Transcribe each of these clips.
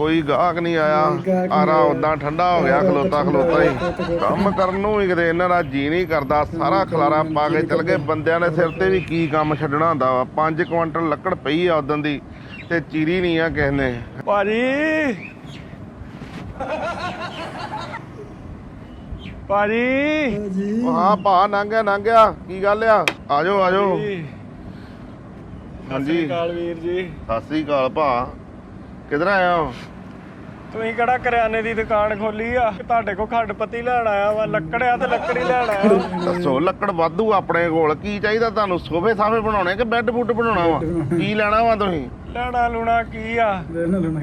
ਕੋਈ ਗਾਹਕ ਨਹੀਂ ਆਇਆ। ਆਰਾ ਉਦਾਂ ਠੰਡਾ ਹੋ ਗਿਆ ਖਲੋਤਾ ਖਲੋਤਾ ਹੀ। ਕੰਮ ਕਰਨ ਨੂੰ ਵੀ ਕਿਤੇ ਇਹਨਾਂ ਦਾ ਜੀ ਨਹੀਂ ਕਰਦਾ। ਸਾਰਾ ਖਲਾਰਾ ਪਾ ਕੇ ਚਲ ਗਏ। ਬੰਦਿਆਂ ਦੇ ਸਿਰ ਤੇ ਵੀ ਕੀ ਕੰਮ ਛੱਡਣਾ ਹੁੰਦਾ ਵਾ? 5 ਕੁਇੰਟਲ ਲੱਕੜ ਪਈ ਆ ਉਦੋਂ ਦੀ ਤੇ ਚੀਰੀ ਨਹੀਂ ਆ ਕਿਸੇ ਨੇ। ਭਾਜੀ। ਭਾਜੀ। ਹਾਂ ਭਾ ਨੰਗਿਆ ਨੰਗਿਆ। ਕੀ ਗੱਲ ਆ? ਆਜੋ ਆਜੋ। ਹਾਂਜੀ। ਕਾਲ ਵੀਰ ਜੀ। ਸਤਿ ਸ੍ਰੀ ਅਕਾਲ ਭਾ ਕਿਧਰ ਆਇਆ ਹੋ ਤੁਸੀਂ ਕਿਹੜਾ ਕਰਿਆਨੇ ਦੀ ਦੁਕਾਨ ਖੋਲੀ ਆ? ਤੁਹਾਡੇ ਕੋਲ ਖੰਡ ਪੱਤੀ ਲੈਣ ਆਇਆ ਵਾ ਲੱਕੜਿਆ ਤੇ ਲੱਕੜੀ ਲੈਣ ਆਇਆ ਵਾਂ। ਦੱਸੋ ਲੱਕੜ ਵਾਧੂ ਆਪਣੇ ਕੋਲ। ਕੀ ਚਾਹੀਦਾ ਤੁਹਾਨੂੰ? ਸੋਫੇ ਸਾਫੇ ਬਣਾਉਣੇ ਕਿ ਬੈੱਡ ਬੁੱਡ ਬਣਾਉਣਾ ਵਾ? ਕੀ ਲੈਣਾ ਵਾ ਤੁਸੀਂ? ਲੈਣਾ ਲੂਣਾ ਕੀ ਆ?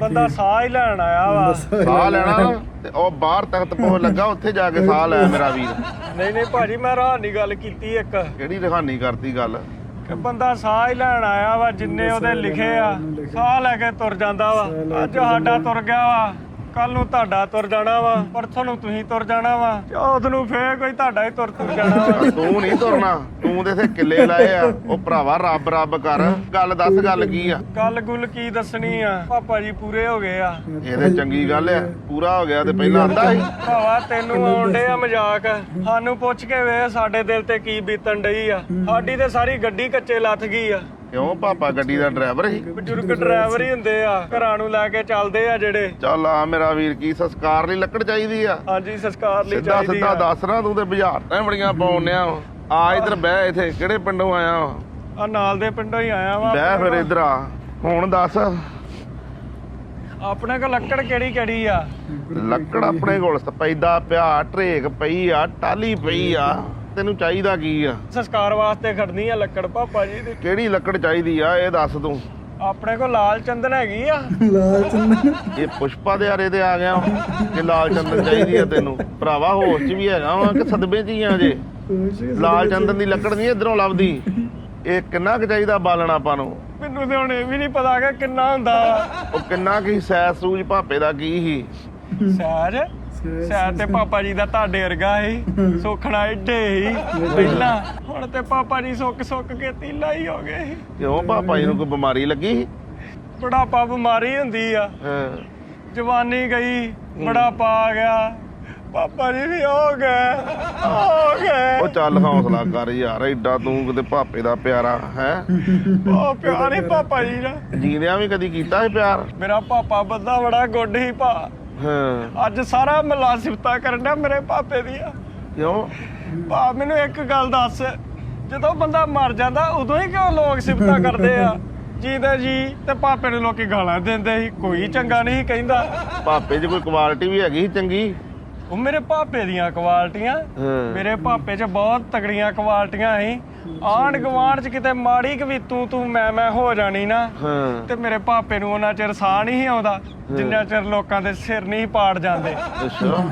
ਬੰਦਾ ਸਾਹ ਹੀ ਲੈਣ ਆਇਆ ਵਾ। ਸਾਹ ਲੈਣਾ ਤੇ ਉਹ ਬਾਹਰ ਤਖਤ ਪੋ ਲੱਗਾ ਉੱਥੇ ਜਾ ਕੇ ਸਾਹ ਲੈ ਮੇਰਾ ਵੀਰ। ਨਹੀਂ ਨਹੀਂ ਭਾਜੀ ਮੈਂ ਰਾਹ ਗੱਲ ਕੀਤੀ ਇੱਕ। ਕਿਹੜੀ ਰਹਾਨੀ ਕਰਤੀ ਗੱਲ? ਕਿ ਬੰਦਾ ਸਾਹ ਹੀ ਲੈਣ ਆਇਆ ਵਾ ਜਿੰਨੇ ਉਹਦੇ ਲਿਖੇ ਆ ਸਾਹ ਲੈ ਕੇ ਤੁਰ ਜਾਂਦਾ ਵਾ। ਅੱਜ ਸਾਡਾ ਤੁਰ ਗਿਆ ਵਾ। ਕੱਲ ਨੂੰ ਤੁਹਾਡਾ ਤੁਰ ਜਾਣਾ ਵਾ ਪਰਸੋਂ ਨੂੰ ਤੁਸੀਂ ਤੁਰ ਜਾਣਾ ਵਾ ਚੌਥ ਨੂੰ ਫੇਰ ਕੋਈ ਤੁਹਾਡਾ ਹੀ ਤੁਰ ਤੁਰ ਜਾਣਾ ਵਾ। ਤੂੰ ਨਹੀਂ ਤੁਰਨਾ ਤੂੰ ਤੇ ਇੱਥੇ ਕਿੱਲੇ ਲਾਏ ਆ। ਉਹ ਭਰਾਵਾ ਰੱਬ ਰੱਬ ਕਰ। ਗੱਲ ਦੱਸ ਗੱਲ ਕੀ ਆ? ਗੱਲ ਗੁੱਲ ਕੀ ਦੱਸਣੀ ਆ? ਪਾਪਾ ਜੀ ਪੂਰੇ ਹੋ ਗਏ ਆ। ਇਹ ਤੇ ਚੰਗੀ ਗੱਲ ਆ। ਪੂਰਾ ਹੋ ਗਿਆ ਤੇ ਪਹਿਲਾਂ ਆਂਦਾ ਸੀ। ਭਰਾਵਾ ਤੈਨੂੰ ਆਉਂਦੇ ਆ ਮਜ਼ਾਕ। ਸਾਨੂੰ ਪੁੱਛ ਕੇ ਵੇ ਸਾਡੇ ਦਿਲ ਤੇ ਕੀ ਬੀਤਣ ਡਈ ਆ। ਸਾਡੀ ਤੇ ਸਾਰੀ ਗੱਡੀ ਕੱਚੇ ਲੱਥ ਗਈ ਆ। ਕਿਉਂ? ਪਾਪਾ ਗੱਡੀ ਦਾ ਡਰਾਈਵਰ ਸੀ। ਬਜ਼ੁਰਗ ਡਰਾਈਵਰ ਹੀ ਹੁੰਦੇ ਆ। ਘਰਾਂ ਨੂੰ ਲੈ ਕੇ ਚੱਲਦੇ ਆ ਜਿਹੜੇ। ਚੱਲ ਆ ਮੇਰਾ ਵੀਰ ਕੀ ਸੰਸਕਾਰ ਲਈ ਲੱਕੜ ਚਾਹੀਦੀ ਆ? ਹਾਂਜੀ ਸੰਸਕਾਰ ਲਈ ਸਿੱਧਾ ਚਾਹੀਦੀ ਸਿੱਧਾ ਆ। ਦੱਸ ਨਾ ਤੂੰ ਤੇ ਬੁਝਾਰਤਾਂ ਬੜੀਆਂ ਪਾਉਣਿਆ ਆ ਇੱਧਰ ਬਹਿ ਇੱਥੇ ਕਿਹੜੇ ਪਿੰਡੋਂ ਆਇਆ ਵਾ? ਆ ਨਾਲ ਦੇ ਪਿੰਡੋਂ ਹੀ ਆਇਆ ਵਾ। ਬਹਿ ਫਿਰ ਇੱਧਰ ਆ। ਹੁਣ ਦੱਸ। ਆਪਣੇ ਕੋਲ ਲੱਕੜ ਕਿਹੜੀ ਕਿਹੜੀ ਆ? ਲੱਕੜ ਆਪਣੇ ਕੋਲ ਸਪੈਦਾ ਪਿਆ ਢਰੇਕ ਪਈ ਆ ਟਾਲੀ ਪਈ ਆ। ਤੈਨੂੰ ਚਾਹੀਦਾ ਕੀ ਆ? ਸੰਸਕਾਰ ਵਾਸਤੇ ਖੜਨੀ ਆ ਲੱਕੜ ਪਾਪਾ ਜੀ ਦੀ। ਕਿਹੜੀ ਲੱਕੜ ਚਾਹੀਦੀ ਆ ਇਹ ਦੱਸ ਤੂੰ। ਆਪਣੇ ਕੋਲ ਲਾਲ ਚੰਦਨ ਹੈਗੀ ਆ। ਇਹ ਪੁਸ਼ਪਾ ਦੇ ਆਰੇ ਤੇ ਆ ਗਿਆ ਕਿ ਲਾਲ ਚੰਦਨ ਚਾਹੀਦੀ ਆ ਤੈਨੂੰ। ਭਰਾਵਾ ਹੋਸ਼ 'ਚ ਵੀ ਹੈਗਾ ਵਾ ਕਿ ਸਦਬੇ 'ਚ ਹੀ ਆ ਜੇ। ਲਾਲ ਚੰਦਨ ਦੀ ਲੱਕੜ ਨਹੀਂ ਇਧਰੋਂ ਲੱਭਦੀ। ਇਹ ਕਿੰਨਾ ਕੁ ਚਾਹੀਦਾ ਬਾਲਣ ਆਪਾਂ ਨੂੰ? ਮੈਨੂੰ ਤੇ ਹੁਣ ਇਹ ਵੀ ਨਹੀਂ ਪਤਾ ਕਿ ਕਿੰਨਾ ਹੁੰਦਾ। ਉਹ ਕਿੰਨਾ ਕੀ ਸੈਸ ਸੂਜ ਭਾਪੇ ਦਾ ਕੀ ਸੀ? ਸਹਿਜ ਸਹਿਜ ਤੇ ਪਾਪਾ ਜੀ ਦਾ ਤੁਹਾਡੇ ਵਰਗਾ ਸੀ ਸੁਖਣਾ ਏਡੇ ਹੀ। ਪਹਿਲਾਂ ਹੁਣ ਤੇ ਪਾਪਾ ਜੀ ਸੁੱਕ ਸੁੱਕ ਕੇ ਤੀਲਾ ਹੀ ਹੋ ਗਏ। ਕਿਉਂ ਪਾਪਾ ਜੀ ਨੂੰ ਕੋਈ ਬਿਮਾਰੀ ਲੱਗੀ ਬੁਢਾਪਾ ਬਿਮਾਰੀ ਹੁੰਦੀ ਆ। ਹਾਂ। ਜਵਾਨੀ ਗਈ ਬੁਢਾਪਾ ਆ ਗਿਆ। ਪਾਪਾ ਜੀ ਵੀ ਹੋ ਗਏ ਹੋ ਗਏ। ਉਹ ਚੱਲ ਹੌਸਲਾ ਕਰ ਯਾਰ ਐਡਾ ਤੂੰ ਕਿਤੇ ਭਾਪੇ ਦਾ ਪਿਆਰਾ ਹੈ? ਉਹ ਪਿਆਰ ਪਾਪਾ ਜੀ ਦਾ। ਜੀਂਦਿਆਂ ਵੀ ਕਦੀ ਕੀਤਾ ਸੀ ਪਿਆਰ? ਮੇਰਾ ਪਾਪਾ ਬੰਦਾ ਬੜਾ ਗੁੱਡ ਹੀ ਭਾ। ਹਾਂ। ਅੱਜ ਸਾਰਾ ਸਿਫਤਾਂ ਕਰਨ ਡਿਆ ਮੇਰੇ ਪਾਪੇ ਦੀਆਂ। ਕਿਉਂ? ਭਾ ਮੈਨੂੰ ਇੱਕ ਗੱਲ ਦੱਸ। ਜਦੋਂ ਬੰਦਾ ਮਰ ਜਾਂਦਾ ਉਦੋਂ ਹੀ ਕਿਉਂ ਲੋਕ ਸਿਫਤਾਂ ਕਰਦੇ ਆ? ਜੀਂਦੇ ਜੀ ਤੇ ਪਾਪੇ ਨੂੰ ਲੋਕੀ ਗਾਲਾਂ ਦਿੰਦੇ ਸੀ ਕੋਈ ਚੰਗਾ ਨਹੀਂ ਕਹਿੰਦਾ। ਭਾਪੇ 'ਚ ਕੋਈ ਕੁਆਲਿਟੀ ਵੀ ਹੈਗੀ ਸੀ ਚੰਗੀ? ਉਹ ਮੇਰੇ ਪਾਪੇ ਦੀਆਂ ਕੁਆਲਟੀਆਂ। ਮੇਰੇ ਪਾਪੇ 'ਚ ਬਹੁਤ ਤਗੜੀਆਂ ਕੁਆਲਟੀਆਂ ਸੀ। ਆਂਢ ਗੁਆਂਢ 'ਚ ਕਿਤੇ ਮਾੜੀ ਕੁ ਵੀ ਤੂੰ ਤੂੰ ਮੈਂ ਮੈਂ ਹੋ ਜਾਣੀ ਨਾ ਤੇ ਮੇਰੇ ਪਾਪੇ ਨੂੰ ਉਹਨਾਂ ਚਿਰ ਸਾਹ ਨਹੀਂ ਸੀ ਆਉਂਦਾ ਜਿੰਨਾ ਚਿਰ ਲੋਕਾਂ ਦੇ ਸਿਰ ਨਹੀਂ ਪਾੜ ਜਾਂਦੇ। ਅੱਛਾ।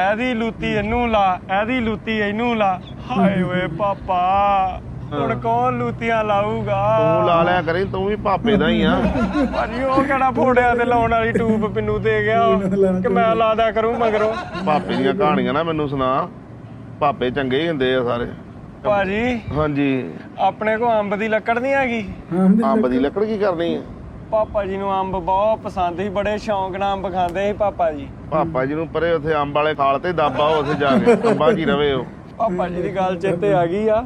ਇਹਦੀ ਲੂਤੀ ਇਹਨੂੰ ਲਾ ਇਹਦੀ ਲੂਤੀ ਇਹਨੂੰ ਲਾ। ਹਾਏ ਓਏ ਪਾਪਾ। ਹੁਣ ਕੌਣ ਲੂਤੀਆਂ ਲਾਊਗਾ? ਤੂੰ ਲਾ ਲਿਆ ਕਰੀ ਤੂੰ ਵੀ ਭਾਪੇ ਦਾ ਹੀ ਆ। ਭਾਜੀ ਉਹ ਕਿਹੜਾ ਫੋੜਿਆ ਤੇ ਲਾਉਣ ਵਾਲੀ ਟੂਬ ਪਿੰਨੂ ਦੇ ਗਿਆ? ਕਿ ਮੈਂ ਲਾਦਾ ਕਰੂੰ ਮਗਰੋਂ? ਭਾਪੇ ਦੀਆਂ ਕਹਾਣੀਆਂ ਨਾ ਮੈਨੂੰ ਸੁਣਾ। ਭਾਪੇ ਚੰਗੇ ਹੀ ਹੁੰਦੇ ਆ ਸਾਰੇ। ਭਾਜੀ ਹਾਂਜੀ। ਆਪਣੇ ਕੋ ਅੰਬ ਦੀ ਲੱਕੜ ਨਹੀਂ ਹੈਗੀ? ਅੰਬ ਦੀ ਲੱਕੜ? ਕੀ ਕਰਨੀ ਆ? ਪਾਪਾ ਜੀ ਨੂੰ ਅੰਬ ਬਹੁਤ ਪਸੰਦ ਸੀ ਬੜੇ ਸ਼ੌਂਕ ਨਾਲ ਅੰਬ ਖਾਂਦੇ ਸੀ ਪਾਪਾ ਜੀ। ਪਾਪਾ ਜੀ ਨੂੰ ਪਰੇ ਉੱਥੇ ਅੰਬ ਵਾਲੇ ਖਾਲ ਤੇ ਦਾਬਾ ਉੱਥੇ ਜਾ ਕੇ। ਅੰਬਾਂ ਰਵੇ ਉਹ? ਪਾਪਾ ਜੀ ਦੀ ਗੱਲ ਚੇਤੇ ਆ ਗਈ ਆ।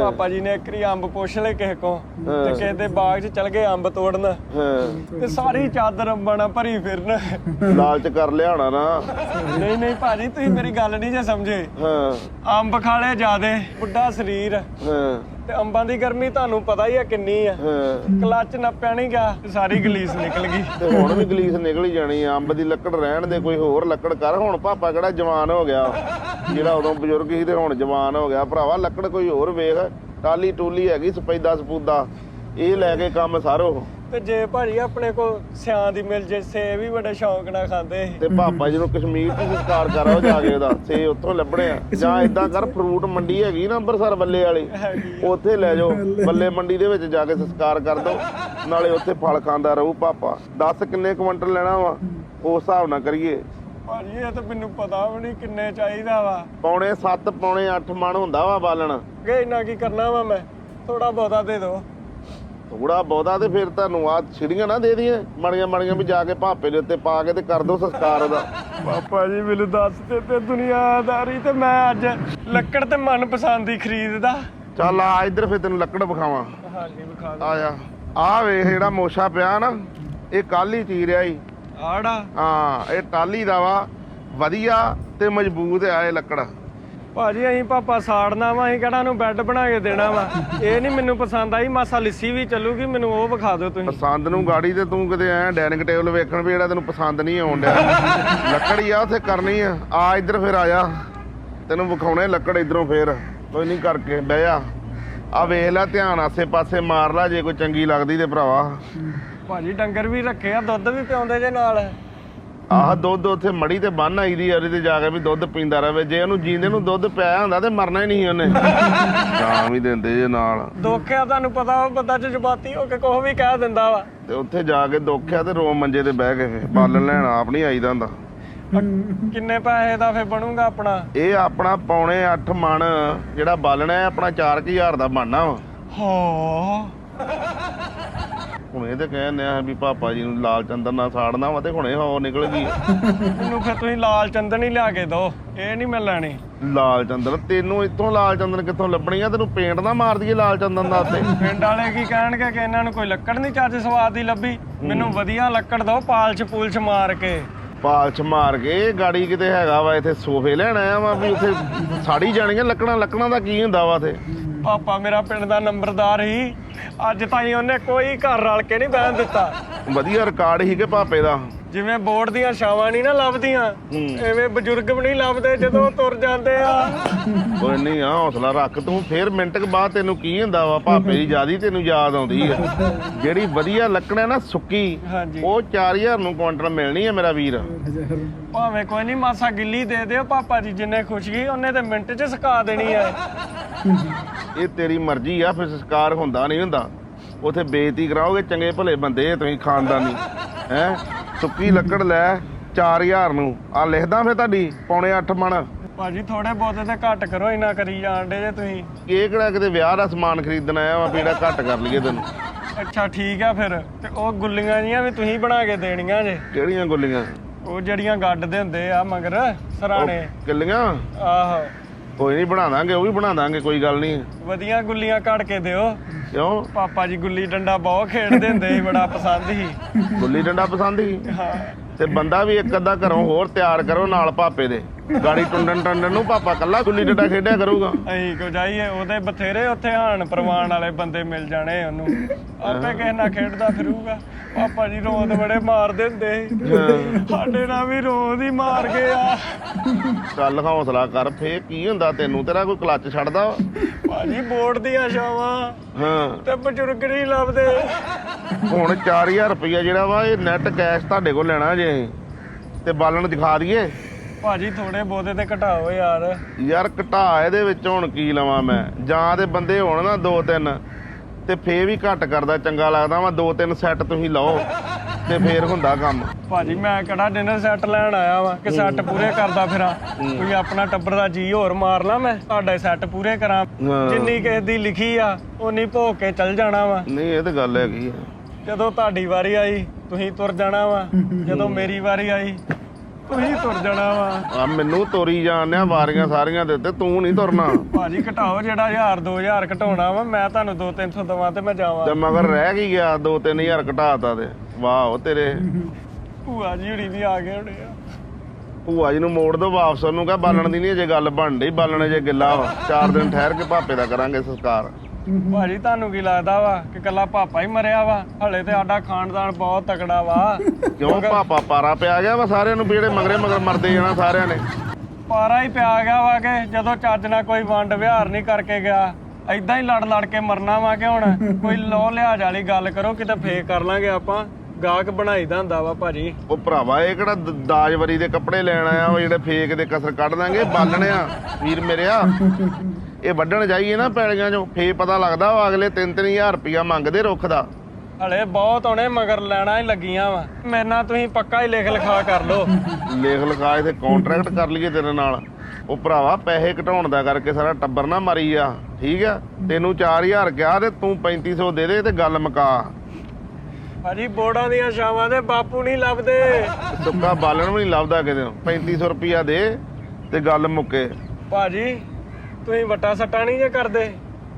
ਪਾਪਾ ਜੀ ਨੇ ਇੱਕ ਵਾਰੀ ਅੰਬ ਪੁੱਛ ਲਏ ਕਿਸੇ ਕੋ ਤੇ ਕਿਸੇ ਦੇ ਬਾਗ 'ਚ ਚਲ ਗਏ ਅੰਬ ਤੋੜਨ। ਤੇ ਸਾਰੀ ਚਾਦਰ ਅੰਬਾਂ ਨਾਲ ਭਰੀ ਫਿਰਨ। ਲਾਲਚ ਕਰ ਲਿਆਣਾ ਨਾ। ਨਹੀਂ ਨਹੀਂ ਭਾਜੀ ਤੁਸੀਂ ਮੇਰੀ ਗੱਲ ਨਹੀਂ ਜੇ ਸਮਝੇ। ਹਾਂ। ਅੰਬ ਖਾਲੇ ਜਿਆਦੇ ਬੁੱਢਾ ਸਰੀਰ। ਹਾਂ। ਤੇ ਅੰਬਾਂ ਦੀ ਗਰਮੀ ਤੁਹਾਨੂੰ ਪਤਾ ਹੀ ਆ ਕਿੰਨੀ ਆ। ਹਾਂ। ਕਲੱਚ ਨੱਪਿਆ ਨਹੀਂ ਗਿਆ ਸਾਰੀ ਗਲੀਸ ਨਿਕਲ ਗਈ। ਤੇ ਹੁਣ ਵੀ ਗਲੀਸ ਨਿਕਲ ਹੀ ਜਾਣੀ ਆ ਅੰਬ ਦੀ ਲੱਕੜ ਰਹਿਣ ਦੇ ਕੋਈ ਹੋਰ ਲੱਕੜ ਕਰ। ਹੁਣ ਪਾਪਾ ਕਿਹੜਾ ਜਵਾਨ ਹੋ ਗਿਆ। ਜਿਹੜਾ ਉਦੋਂ ਬਜ਼ੁਰਗ ਸੀ ਤੇ ਹੁਣ ਜਵਾਨ ਹੋ ਗਿਆ। ਭਰਾਵਾ ਲੱਕੜ ਕੋਈ ਹੋਰ ਵੇਖ ਟਾਲੀ ਟੂਲੀ ਹੈਗੀ ਸਪੈਦਾ ਸਪੂਦਾ ਇਹ ਲੈ ਕੇ ਕੰਮ ਸਾਰੋ। ਤੇ ਜੇ ਭਾਜੀ ਆਪਣੇ ਕੋ ਸਿਆਂ ਦੀ ਮਿਲ ਜੇ ਸੇਬ ਵੀ ਬੜੇ ਸ਼ੌਂਕ ਨਾਲ ਖਾਂਦੇ ਸੀ। ਤੇ ਪਾਪਾ ਜੀ ਨੂੰ ਕਸ਼ਮੀਰ ਤੋਂ ਸੰਸਕਾਰ ਕਰਾਓ ਜਾ ਕੇ ਉਹਦਾ ਸੇ ਉੱਥੋਂ ਲੱਭਣੇ ਆ। ਜਾਂ ਇਦਾਂ ਕਰ ਫਰੂਟ ਮੰਡੀ ਹੈਗੀ ਨਾ ਅੰਮ੍ਰਿਤਸਰ ਬੱਲੇ ਵਾਲੀ ਉੱਥੇ ਲੈ ਜਾਓ ਬੱਲੇ ਮੰਡੀ ਦੇ ਵਿੱਚ ਜਾ ਕੇ ਸੰਸਕਾਰ ਕਰ ਦੋ ਨਾਲੇ ਉੱਥੇ ਫਲ ਖਾਂਦਾ ਰਹੂ ਪਾਪਾ 10 ਕਿੰਨੇ ਕੁਇੰਟਲ ਲੈਣਾ ਵਾ? ਉਸ ਹਿਸਾਬ ਨਾਲ ਕਰੀਏ। ਭਾਜੀ ਇਹ ਤਾਂ ਮੈਨੂੰ ਪਤਾ ਵੀ ਨਹੀਂ ਕਿੰਨੇ ਚਾਹੀਦਾ ਵਾ। ਪੌਣੇ 7 ਪੌਣੇ 8 ਮਣ ਹੁੰਦਾ ਵਾ ਬਾਲਣ। ਕਿ ਇੰਨਾ ਕੀ ਕਰਨਾ ਵਾ ਮੈਂ? ਥੋੜਾ ਬਹੁਤਾ ਦੇ ਦਿਓ। ਥੋੜਾ ਬਹੁਤਾ ਤੇ ਫਿਰ ਤੁਹਾਨੂੰ ਆ ਛਿੜੀਆਂ ਨਾ ਦੇ ਦੀਆਂ ਮੜੀਆਂ ਮੜੀਆਂ ਵੀ ਜਾ ਕੇ ਭਾਪੇ ਦੇ ਉੱਤੇ ਪਾ ਕੇ ਤੇ ਕਰ ਦੋ ਸੰਸਕਾਰ ਦਾ ਪਾਪਾ ਜੀ ਮੈਨੂੰ ਦੱਸ ਤੇ ਤੇ ਦੁਨੀਆਦਾਰੀ ਤੇ ਮੈਂ ਅੱਜ ਲੱਕੜ ਤੇ ਮਨਪਸੰਦ ਹੀ ਖਰੀਦਦਾ। ਚੱਲ ਆ ਇੱਧਰ ਫਿਰ ਤੈਨੂੰ ਲੱਕੜ ਵਿਖਾਵਾਂ। ਹਾਂਜੀ ਵਿਖਾ ਆ ਜਾ ਆ ਵੇਖ ਜਿਹੜਾ ਮੋਸ਼ਾ ਪਿਆ ਨਾ ਇਹ ਕੱਲ ਹੀ ਚੀਰਿਆ ਈ ਆੜਾ? ਹਾਂ ਇਹ ਟਾਲੀ ਦਾ ਵਾ ਵਧੀਆ ਤੇ ਮਜ਼ਬੂਤ ਆ ਇਹ ਲੱਕੜ। ਭਾਜੀ ਅਸੀਂ ਪਾਪਾ ਸਾੜਨਾ ਵਾ ਅਸੀਂ ਕਿਹੜਾ ਨੂੰ ਬੈੱਡ ਬਣਾ ਕੇ ਦੇਣਾ ਵਾ। ਇਹ ਨਹੀਂ ਮੈਨੂੰ ਪਸੰਦ ਆਈ ਮਾਸਾ ਲਿੱਸੀ ਵੀ ਚੱਲੂਗੀ ਮੈਨੂੰ ਉਹ ਵਿਖਾ ਦਿਓ ਤੁਸੀਂ। ਪਸੰਦ ਨੂੰ ਗਾੜੀ ਤੇ ਤੂੰ ਕਿਤੇ ਐ ਡਾਈਨਿੰਗ ਟੇਬਲ ਵੇਖਣ ਵੀ ਜਿਹੜਾ ਤੈਨੂੰ ਪਸੰਦ ਨਹੀਂ ਆਉਣ ਡਿਆ। ਲੱਕੜੀ ਆ ਉੱਥੇ ਕਰਨੀ ਆ। ਆ ਇੱਧਰ ਫਿਰ ਆ ਜਾ ਤੈਨੂੰ ਵਿਖਾਉਣੇ ਲੱਕੜ ਇਧਰੋਂ ਫੇਰ। ਕੋਈ ਨਹੀਂ ਕਰਕੇ ਬਹਿ ਜਾ। ਆ ਵੇਖ ਲੈ ਧਿਆਨ ਆਸੇ ਪਾਸੇ ਮਾਰ ਲੈ ਜੇ ਕੋਈ ਚੰਗੀ ਲੱਗਦੀ ਤੇ ਭਰਾਵਾ। ਭਾਜੀ ਡੰਗਰ ਵੀ ਰੱਖੇ ਆ ਦੁੱਧ ਵੀ ਪਿਆਉਂਦੇ ਜੇ ਨਾਲ। ਆਹ ਦੁੱਧ ਉੱਥੇ ਮੜੀ ਤੇ ਬੰਨ ਆਈ ਦੀ ਤੇ ਜਾ ਕੇ ਵੀ ਦੁੱਧ ਪੀਂਦਾ ਰਵੇ। ਜੇ ਉਹਨੂੰ ਜੀਂਦੇ ਨੂੰ ਦੁੱਧ ਪਿਆਇਆ ਹੁੰਦਾ ਤੇ ਮਰਨਾ ਹੀ ਨਹੀਂ ਉਹਨੇ। ਗਾਂ ਵੀ ਦਿੰਦੇ ਜੇ ਨਾਲ। ਦੋਖਿਆ ਤੁਹਾਨੂੰ ਪਤਾ ਉਹ ਬੰਦਾ ਜਜ਼ਬਾਤੀ ਹੋ ਕੇ ਕੁਛ ਵੀ ਕਹਿ ਦਿੰਦਾ ਵਾ। ਤੇ ਉੱਥੇ ਜਾ ਕੇ ਦੁੱਖਿਆ ਤੇ ਰੋ ਮੰਜੇ ਤੇ ਬਹਿ ਕੇ ਬਾਲਣ ਲੈਣ ਆਪ ਨਹੀਂ ਆਈਦਾ ਹੁੰਦਾ। ਕਿੰਨੇ ਪੈਸੇ ਦਾ ਫੇ ਬਣੂਗਾ ਆਪਣਾ? ਇਹ ਆਪਣਾ ਪੌਣੇ 8 ਮਣ ਜਿਹੜਾ ਬਾਲਣਾ ਹੈ ਆਪਣਾ 4000 ਦਾ ਬਣਨਾ ਵਾ। ਹੋ। ਹੁਣ ਤੇ ਕਹਿੰਦੇ ਆ ਵੀ ਪਾਪਾ ਜੀ ਨੂੰ ਲਾਲ ਚੰਦਨ ਨਾਲ ਸਾੜਨਾ ਵਾ ਤੇ ਹੁਣੇ ਹੋ ਨਿਕਲ ਗਈ। ਮੈਨੂੰ ਫੇ ਤੁਸੀਂ ਲਾਲ ਚੰਦਨ ਹੀ ਲਿਆ ਕੇ ਦਿਓ ਇਹ ਨਹੀਂ ਮੈਂ ਲੈਣੀ। ਲਾਲ ਚੰਦਨ ਤੈਨੂੰ ਇੱਥੋਂ ਲਾਲ ਚੰਦਨ ਕਿੱਥੋਂ ਲੱਭਣੀ ਆ? ਤੈਨੂੰ ਪੇਂਟ ਨਾ ਮਾਰ ਦਈਏ ਲਾਲ ਚੰਦਨ ਦਾ ਉੱਤੇ ਪਿੰਡ ਵਾਲੇ ਕੀ ਕਹਿਣਗੇ ਕਿ ਇਹਨਾਂ ਨੂੰ ਕੋਈ ਲੱਕੜ ਨਹੀਂ ਚੱਜ ਸਵਾਦ ਦੀ ਲੱਭੀ? ਮੈਨੂੰ ਵਧੀਆ ਲੱਕੜ ਦਿਓ ਪਾਲਚ ਪੂਲਚ ਮਾਰ ਕੇ। ਪਾਲਚ ਮਾਰ ਕੇ ਗਾੜੀ ਕਿਤੇ ਹੈਗਾ ਵਾ ਇੱਥੇ ਸੋਫੇ ਲੈਣ ਆਇਆ ਵਾ ਵੀ ਉੱਥੇ ਸਾੜੀ ਜਾਣੀਆਂ ਲੱਕੜਾਂ ਲੱਕੜਾਂ ਦਾ ਕੀ ਹੁੰਦਾ ਵਾ ਉੱਥੇ ਪਾਪਾ ਮੇਰਾ ਪਿੰਡ ਦਾ ਨੰਬਰਦਾਰ ਹੀ ਅੱਜ ਤਾਈਂ ਉਹਨੇ ਕੋਈ ਘਰ ਰਲ ਕੇ ਨਹੀਂ ਬਹਿਣ ਦਿੱਤਾ। ਵਧੀਆ ਰਿਕਾਰਡ ਸੀ ਕਿ ਪਾਪੇ ਦਾ? ਜਿਵੇਂ ਬੋਰਡ ਦੀਆਂ ਛਾਵਾਂ ਨਹੀਂ ਨਾ ਲੱਭਦੀਆਂ ਐਵੇਂ ਬਜ਼ੁਰਗ ਵੀ ਨਹੀਂ ਲੱਭਦੇ ਜਦੋਂ ਤੁਰ ਜਾਂਦੇ ਆ। ਕੋਈ ਨਹੀਂ ਆ ਹੌਸਲਾ ਰੱਖ ਤੂੰ ਫੇਰ ਮਿੰਟ ਕੁ ਬਾਅਦ ਤੈਨੂੰ ਕੀ ਹੁੰਦਾ ਵਾ? ਭਾਪੇ ਦੀ ਜਿਆਦੀ ਤੈਨੂੰ ਯਾਦ ਆਉਂਦੀ ਆ। ਜਿਹੜੀ ਵਧੀਆ ਲੱਕੜ ਹੈ ਨਾ ਸੁੱਕੀ ਹਾਂਜੀ। ਉਹ 4000 ਨੂੰ ਕੁਆਂਟਲ ਮਿਲਣੀ ਹੈ ਮੇਰਾ ਵੀਰ। ਭਾਵੇਂ ਕੋਈ ਨਹੀਂ ਮਾਸਾ ਗਿੱਲੀ ਦੇ ਦਿਓ ਪਾਪਾ ਜੀ ਜਿੰਨੇ ਖੁਸ਼ੀ ਉਹਨੇ ਤੇ ਮਿੰਟ 'ਚ ਸੁਕਾ ਦੇਣੀ ਆ। ਇਹ ਤੇਰੀ ਮਰਜ਼ੀ ਆ ਫਿਰ ਸੰਸਕਾਰ ਹੁੰਦਾ ਨਹੀਂ ਹੁੰਦਾ। ਉਥੇ ਬੇਇੱਜ਼ਤੀ ਕਰਾਓਗੇ ਚੰਗੇ ਭਲੇ ਬੰਦੇ ਆ ਤੁਸੀਂ ਖਾਨਦਾਨੀ। ਹੈ? ਸੁੱਕੀ ਲੱਕੜ ਲੈ 4000 ਨੂੰ। ਆ ਲਿਖਦਾ ਫੇ ਤੁਹਾਡੀ ਪੌਣੇ 8 ਮਣ। ਭਾਜੀ ਥੋੜੇ ਬਹੁਤੇ ਤੇ ਘੱਟ ਕਰੋ ਇੰਨਾ ਕਰੀ ਜਾਂਦੇ ਜੇ ਤੁਸੀਂ। ਇਹ ਕਿਹੜਾ ਕਿਤੇ ਵਿਆਹ ਦਾ ਸਮਾਨ ਖਰੀਦਣ ਆਇਆ ਵਾ ਜਿਹੜਾ ਘੱਟ ਕਰ ਲਈਏ ਤੈਨੂੰ? ਅੱਛਾ ਠੀਕ ਆ ਫਿਰ। ਤੇ ਉਹ ਗੁੱਲੀਆਂ ਜੀਆਂ ਵੀ ਤੁਸੀਂ ਬਣਾ ਕੇ ਦੇਣੀਆਂ ਜੇ। ਕਿਹੜੀਆਂ ਗੁੱਲੀਆਂ? ਉਹ ਜਿਹੜੀਆਂ ਗੱਡਦੇ ਹੁੰਦੇ ਆ ਮਗਰ ਸਰਾਣੇ। ਕਿੱਲੀਆਂ? ਆਹੋ। ਕੋਈ ਨਹੀਂ ਬਣਾ ਦਾਂਗੇ, ਉਹ ਵੀ ਬਣਾ ਦਾਂਗੇ, ਕੋਈ ਗੱਲ ਨਹੀਂ। ਵਧੀਆ ਗੁੱਲੀਆਂ ਕੱਢ ਕੇ ਦਿਓ। ਕਿਉਂ? ਪਾਪਾ ਜੀ ਗੁੱਲੀ ਡੰਡਾ ਬਹੁਤ ਖੇਡਦੇ ਹੁੰਦੇ ਸੀ ਬੜਾ ਪਸੰਦ ਸੀ। ਗੁੱਲੀ ਡੰਡਾ ਪਸੰਦ ਸੀ? ਹਾਂ। ਤੇ ਬੰਦਾ ਵੀ ਇੱਕ ਅੱਧਾ ਘਰੋਂ ਹੋਰ ਤਿਆਰ ਕਰੋ ਨਾਲ ਪਾਪੇ ਦੇ। ਗਾੜੀ ਟੁੰਡਣ ਟੰਡਣ ਨੂੰ ਪਾਪਾ ਕੱਲਾ ਗੁੱਲੀ ਡੰਡਾ ਖੇਡਿਆ ਕਰੂਗਾ। ਅਸੀਂ ਕੋ ਜਾਈਏ? ਉਹਦੇ ਬਥੇਰੇ ਉੱਥੇ ਹਾਨ ਪ੍ਰਵਾਨ ਵਾਲੇ ਬੰਦੇ ਮਿਲ ਜਾਣੇ ਉਹਨੂੰ। ਆਪੇ ਕਿਸੇ ਨਾਲ ਖੇਡਦਾ ਫਿਰੂਗਾ। ਪਾਪਾ ਜੀ ਰੋਂਦ ਬੜੇ ਮਾਰਦੇ ਹੁੰਦੇ ਸੀ। ਸਾਡੇ ਨਾਲ ਵੀ ਰੋਂਦ ਹੀ ਮਾਰ ਗਏ ਆ ਚੱਲ ਹੌਸਲਾ ਕਰ ਫੇ ਕੀ ਹੁੰਦਾ ਤੈਨੂੰ? ਤੇਰਾ ਕੋਈ ਕਲੱਚ ਛੱਡਦਾ? ਭਾਜੀ ਬੋਰਡ ਦੀਆਂ ਛਾਵਾਂ। ਹਾਂ। ਤੇ ਬਜ਼ੁਰਗ ਨਹੀਂ ਲੱਭਦੇ। ਹੁਣ 4000 ਰੁਪਇਆ ਜਿਹੜਾ ਵਾ ਇਹ ਨੈਟ ਕੈਸ਼ ਤੁਹਾਡੇ ਕੋਲ ਲੈਣਾ ਜੇ। ਤੇ ਬਾਲਣ ਦਿਖਾ ਦਈਏ। ਭਾਜੀ ਥੋੜੇ ਬਹੁਤੇ ਤੇ ਘਟਾਓ ਯਾਰ। ਯਾਰ ਘਟਾ ਇਹਦੇ ਵਿੱਚ ਹੁਣ ਕੀ ਲਵਾਂ ਮੈਂ? ਜਾਂ ਤੇ ਬੰਦੇ ਹੋਣ ਨਾ ਦੋ ਤਿੰਨ ਤੇ ਫੇ ਵੀ ਘੱਟ ਕਰਦਾ ਚੰਗਾ ਲੱਗਦਾ ਵਾ ਦੋ ਤਿੰਨ ਸੈੱਟ ਤੁਸੀਂ ਲਓ ਤੇ ਫੇਰ ਹੁੰਦਾ ਕੰਮ। ਭਾਜੀ ਮੈਂ ਕਿਹੜਾ ਡਿਨਰ ਸੈੱਟ ਲੈਣ ਆਇਆ ਵਾਂ ਕਿ ਸੈੱਟ ਪੂਰੇ ਕਰਦਾ ਫਿਰਾਂ। ਕੋਈ ਆਪਣਾ ਟੱਬਰ ਦਾ ਜੀ ਹੋਰ ਮਾਰ ਲਾਂ ਮੈਂ ਤੁਹਾਡੇ ਸੈੱਟ ਪੂਰੇ ਕਰਾਂ। ਜਿੰਨੀ ਕਿਸੇ ਦੀ ਲਿਖੀ ਆ ਉਨੀ ਭੋਗ ਕੇ ਚੱਲ ਜਾਣਾ ਵਾ। ਨਹੀਂ ਇਹ ਤੇ ਗੱਲ ਹੈਗੀ ਆ। ਜਦੋਂ ਤੁਹਾਡੀ ਵਾਰੀ ਆਈ ਤੁਸੀਂ ਤੁਰ ਜਾਣਾ ਵਾ। ਜਦੋਂ ਮੇਰੀ ਵਾਰੀ ਆਈ ਤੁਸੀਂ ਤੁਰ ਜਾਣਾ ਵਾ। ਆ ਮੈਨੂੰ ਤੋਰੀ ਜਾਣਿਆ ਵਾਰੀਆਂ ਸਾਰੀਆਂ ਦੇ ਉੱਤੇ ਤੂੰ ਨਹੀਂ ਤੁਰਨਾ। ਭਾਜੀ ਘਟਾਓ ਜਿਹੜਾ 1000 2000 ਘਟਾਉਣਾ ਵਾ ਮੈਂ ਤੁਹਾਨੂੰ 2-300 ਦਵਾਂ ਤੇ ਮੈਂ ਜਾਵਾਂ। ਤੇ ਮਗਰ ਰਹਿ ਕੀ ਗਿਆ 2-3000 ਘਟਾਤਾ ਤੇ। ਵਾਹ ਤੇਰੇ। ਭੂਆ ਜੀ ਹੁਣੀ ਵੀ ਆ ਗਏ ਹੋਣੇ ਆ। ਭੂਆ ਜੀ ਨੂੰ ਮੋੜ ਦੋ ਵਾਪਸ ਉਹਨੂੰ ਕਹ ਬਾਲਣ ਦੀ ਨਹੀਂ ਅਜੇ ਗੱਲ ਬਣ ਡਈ ਬਾਲਣ ਜੇ ਗਿੱਲਾ ਵਾ। ਚਾਰ ਦਿਨ ਠਹਿਰ ਕੇ ਭਾਪੇ ਦਾ ਕਰਾਂਗੇ ਸੰਸਕਾਰ। ਭਾਜੀ ਤੁਹਾਨੂੰ ਕੀ ਲੱਗਦਾ ਵਾ ਕਿ ਕੱਲਾ ਪਾਪਾ ਹੀ ਮਰਿਆ ਵਾ? ਹਲੇ ਤੇ ਸਾਡਾ ਖਾਨਦਾਨ ਬਹੁਤ ਤਕੜਾ ਵਾ। ਕਿਉਂ ਪਾਪਾ ਪਾਰਾ ਪਿਆ ਗਿਆ ਵਾ ਸਾਰਿਆਂ ਨੂੰ ਜਿਹੜੇ ਮਗਰੇ ਮਗਰ ਮਰਦੇ ਜਾਣਾ ਸਾਰਿਆਂ ਨੇ? ਪਾਰਾ ਹੀ ਪਿਆ ਗਿਆ ਵਾ ਕਿ ਜਦੋਂ ਚੱਜ ਨਾਲ ਕੋਈ ਵੰਡ ਵਿਹਾਰ ਨਹੀਂ ਕਰਕੇ ਗਿਆ ਐਦਾਂ ਹੀ ਲੜ ਲੜ ਕੇ ਮਰਨਾ ਵਾ ਕਿ ਹੁਣ ਕੋਈ ਲੋ ਲਿਹਾਜ਼ ਵਾਲੀ ਗੱਲ ਕਰੋ ਕਿਤੇ ਫੇਕ ਕਰ ਲਾਂਗੇ ਆਪਾਂ। ਗਾਹਕ ਬਣਾਈਦਾ ਹੁੰਦਾ ਵਾ ਭਾਜੀ। ਉਹ ਭਰਾਵਾ ਇਹ ਕਿਹੜਾ ਦ- ਦਾਜਵਰੀ ਦੇ ਕੱਪੜੇ ਲੈਣ ਆਇਆ ਉਹ ਜਿਹੜੇ ਫੇਕ ਦੇ ਕਸਰ ਕੱਢ ਦਾਂਗੇ ਬਾਲਣਿਆ ਵੀਰ ਮੇਰਿਆ ਇਹ ਵੱਢਣ ਜਾਈਏ ਨਾ ਪੈਲੀਆਂ ਚੋਂ ਫੇ ਪਤਾ ਲੱਗਦਾ ਵਾ ਅਗਲੇ 3-3000 ਰੁਪਇਆ ਮੰਗਦੇ ਰੁੱਖ ਦਾ। ਹਲੇ ਬਹੁਤ ਹੋਣੇ ਮਗਰ ਲੈਣਾ ਹੀ ਲੱਗੀਆਂ ਵਾ। ਮੇਰੇ ਨਾਲ ਤੁਸੀਂ ਪੱਕਾ ਹੀ ਲਿਖ ਲਿਖਾ ਕਰ ਲਓ। ਲੇਖ ਲਿਖਾ ਇੱਥੇ ਕੰਟਰੈਕਟ ਕਰ ਲਈਏ ਤੇਰੇ ਨਾਲ। ਉਹ ਭਰਾਵਾ ਪੈਸੇ ਘਟਾਉਣ ਦਾ ਕਰਕੇ ਸਾਰਾ ਟੱਬਰ ਨਾ ਮਰੀ ਆ ਠੀਕ ਆ? ਤੈਨੂੰ 4000 ਕਿਹਾ ਤੇ ਤੂੰ 3500 ਦੇ ਦੇ ਤੇ ਗੱਲ ਮੁਕਾ। ਭਾਜੀ ਬੋੜਾਂ ਦੀਆਂ ਛਾਵਾਂ ਦੇ ਬਾਪੂ ਨਹੀਂ ਲੱਭਦੇ। ਸੁੱਕਾ ਬਾਲਣ ਵੀ ਨਹੀਂ ਲੱਭਦਾ ਕਿਤੇ। ਨੂੰ 3500 ਰੁਪਿਆ ਦੇ ਤੇ ਗੱਲ ਮੁੱਕੇ। ਭਾਜੀ ਤੁਸੀਂ ਵੱਟਾ ਸੱਟਾ ਨਹੀਂ ਜੇ ਕਰਦੇ?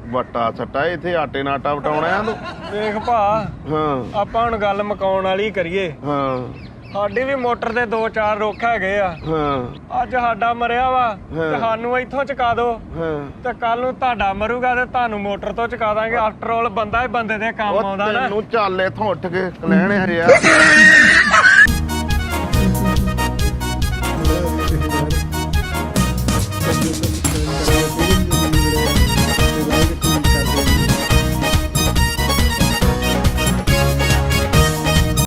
ਵੱਟਾ ਛੱਟਾ ਇੱਥੇ ਆਟੇ ਨਾਲ ਆਟਾ ਵਟਾਉਣਾ ਆ ਤੂੰ। ਵੇਖ ਭਾ ਹਾਂ। ਆਪਾਂ ਹੁਣ ਗੱਲ ਮਕਾਉਣ ਵਾਲੀ ਕਰੀਏ। ਹਾਂ। ਸਾਡੀ ਵੀ ਮੋਟਰ ਦੇ ਦੋ ਚਾਰ ਰੁੱਖ ਹੈਗੇ ਆ। ਹਾਂ। ਅੱਜ ਸਾਡਾ ਮਰਿਆ ਵਾ। ਤੇ ਸਾਨੂੰ ਇੱਥੋਂ ਚੁਕਾ ਦਿਓ ਹਾਂ। ਤੇ ਕੱਲ ਨੂੰ ਤੁਹਾਡਾ ਮਰੂਗਾ ਤੇ ਤੁਹਾਨੂੰ ਮੋਟਰ ਤੋਂ ਚੁਕਾ ਦਾਂਗੇ। ਆਫਟਰ ਆਲ ਬੰਦਾ ਹੀ ਬੰਦੇ ਦੇ ਕੰਮ ਆਉਂਦਾ ਨਾ। ਤੈਨੂੰ ਚੱਲ ਇੱਥੋਂ ਉੱਠ ਕੇ ਲੈਣੇ ਹਜੇ ਆ